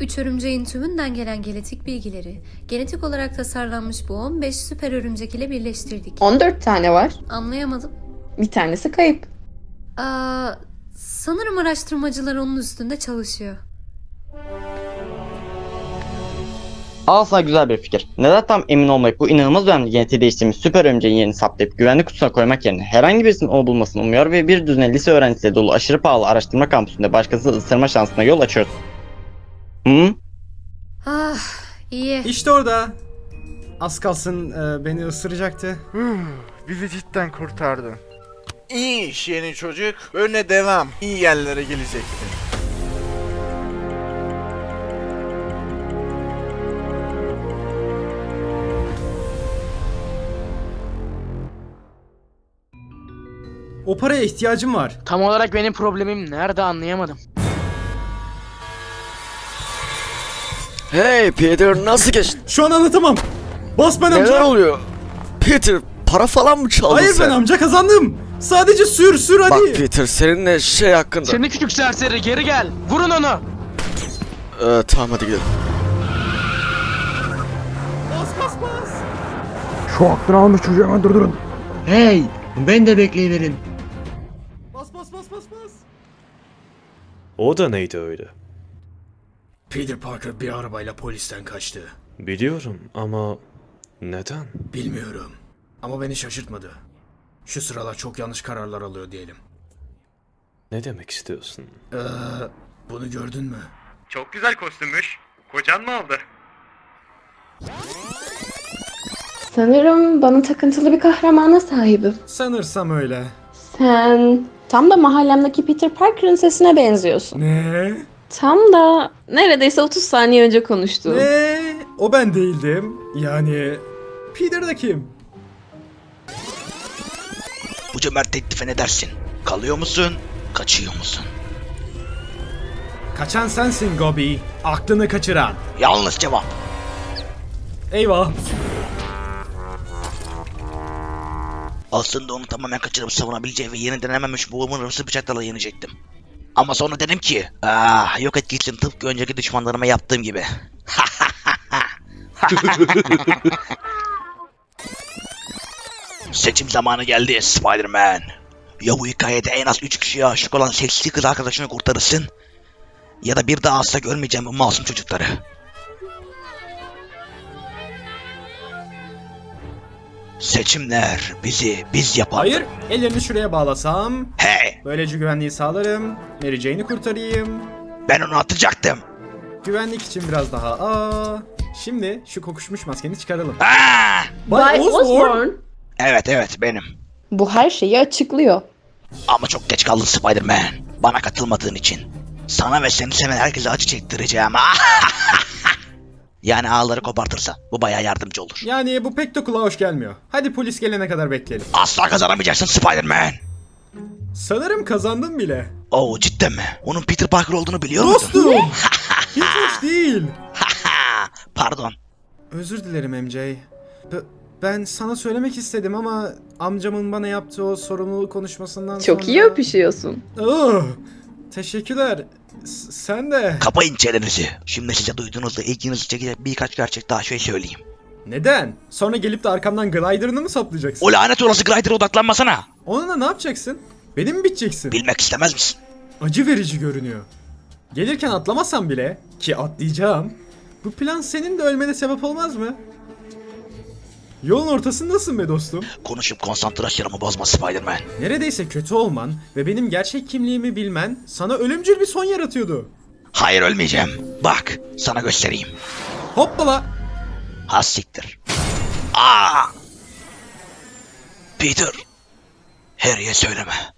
Üç örümceğin tümünden gelen genetik bilgileri genetik olarak tasarlanmış bu 15 süper örümcek ile birleştirdik. 14 tane var. Anlayamadım. Bir tanesi kayıp. Aa, sanırım araştırmacılar onun üstünde çalışıyor. Asla güzel bir fikir. Neden tam emin olmayıp bu inanılmaz önemli genetiği değiştirmiş süper örümceğin yerini saptayıp güvenlik kutusuna koymak yerine herhangi birisinin onu bulmasını umuyor ve bir düzine lise öğrencisiyle dolu aşırı pahalı araştırma kampüsünde başkasını ısırma şansına yol açıyor. Hı? Ah, iyi. İşte orada. Az kalsın e, beni ısıracaktı. Bizi cidden kurtardın. İyi iş yeni çocuk. Böyle devam. İyi yerlere geleceksin. O paraya ihtiyacım var. Tam olarak benim problemim nerede anlayamadım. Hey Peter nasıl geçti? Şu an anlatamam. Bas ben Neler amca. oluyor? Peter para falan mı çaldın Hayır sen? ben amca kazandım. Sadece sür sür hadi. Bak Peter seninle şey hakkında. Seni küçük serseri geri gel. Vurun onu. Ee, tamam hadi gidelim. Bas bas bas. Şu aklını almış çocuğu hemen durdurun. Hey, ben de bekleyiverin. Bas bas bas bas bas. O da neydi öyle? Peter Parker bir arabayla polisten kaçtı. Biliyorum ama neden? Bilmiyorum. Ama beni şaşırtmadı. Şu sıralar çok yanlış kararlar alıyor diyelim. Ne demek istiyorsun? Ee, bunu gördün mü? Çok güzel kostümmüş. Kocan mı aldı? Sanırım bana takıntılı bir kahramana sahibim. Sanırsam öyle. Sen tam da mahallemdeki Peter Parker'ın sesine benziyorsun. Ne? Tam da neredeyse 30 saniye önce konuştuğum. Ne? O ben değildim. Yani Peter da kim? Bu cömert teklife ne dersin? Kalıyor musun? Kaçıyor musun? Kaçan sensin Gobi. Aklını kaçıran. Yalnız cevap. Eyvah. Aslında onu tamamen kaçırıp savunabileceği ve yeni denememiş boğumun hırsı bıçaklarla yenecektim. Ama sonra dedim ki, ah yok et gitsin tıpkı önceki düşmanlarıma yaptığım gibi. Seçim zamanı geldi Spider-Man. Ya bu hikayede en az 3 kişiye aşık olan seksi kız arkadaşını kurtarırsın ya da bir daha asla görmeyeceğim bu masum çocukları. Seçimler bizi biz yapar. Hayır. Ellerini şuraya bağlasam. Hey, Böylece güvenliği sağlarım. Mary Jane'i kurtarayım. ben onu atacaktım. Güvenlik için biraz daha. Aa. Şimdi şu kokuşmuş maskeni çıkaralım. Ah! Bay Osborn. Evet evet benim. Bu her şeyi açıklıyor. Ama çok geç kaldın Spider-Man. Bana katılmadığın için. Sana ve seni seven herkese acı çektireceğim. yani ağları kopartırsa bu baya yardımcı olur. Yani bu pek de kulağa hoş gelmiyor. Hadi polis gelene kadar bekleyelim. Asla kazanamayacaksın Spider-Man. Sanırım kazandım bile. Oo cidden mi? Onun Peter Parker olduğunu biliyor muydun? Dostum. Hiç hoş değil. Pardon. Özür dilerim MJ. B- ben sana söylemek istedim ama amcamın bana yaptığı o sorumluluk konuşmasından sonra... Çok iyi öpüşüyorsun. Oh, teşekkürler. S- sen de. Kapayın çenenizi. Şimdi size duyduğunuzda ilginizi çekecek birkaç gerçek daha şey söyleyeyim. Neden? Sonra gelip de arkamdan glider'ını mı saplayacaksın? O lanet olası Glider'a odaklanmasana. Onunla ne yapacaksın? Benim mi biteceksin? Bilmek istemez misin? Acı verici görünüyor. Gelirken atlamasam bile, ki atlayacağım, bu plan senin de ölmene sebep olmaz mı? Yolun ortasındasın be dostum. Konuşup konsantrasyonumu bozma Spider-Man. Neredeyse kötü olman ve benim gerçek kimliğimi bilmen sana ölümcül bir son yaratıyordu. Hayır ölmeyeceğim. Bak sana göstereyim. Hoppala! Has siktir. Aa! Peter. Harry'e söyleme.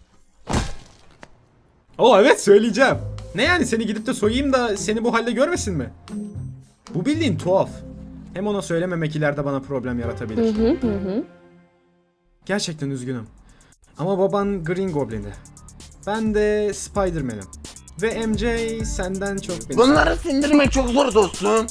Oo evet söyleyeceğim. Ne yani seni gidip de soyayım da seni bu halde görmesin mi? Bu bildiğin tuhaf. Hem ona söylememek ileride bana problem yaratabilir. Hı hı hı. Gerçekten üzgünüm. Ama baban Green Goblin'di. Ben de Spider-Man'im. Ve MJ senden çok beni... Bunları sindirmek çok zor dostum.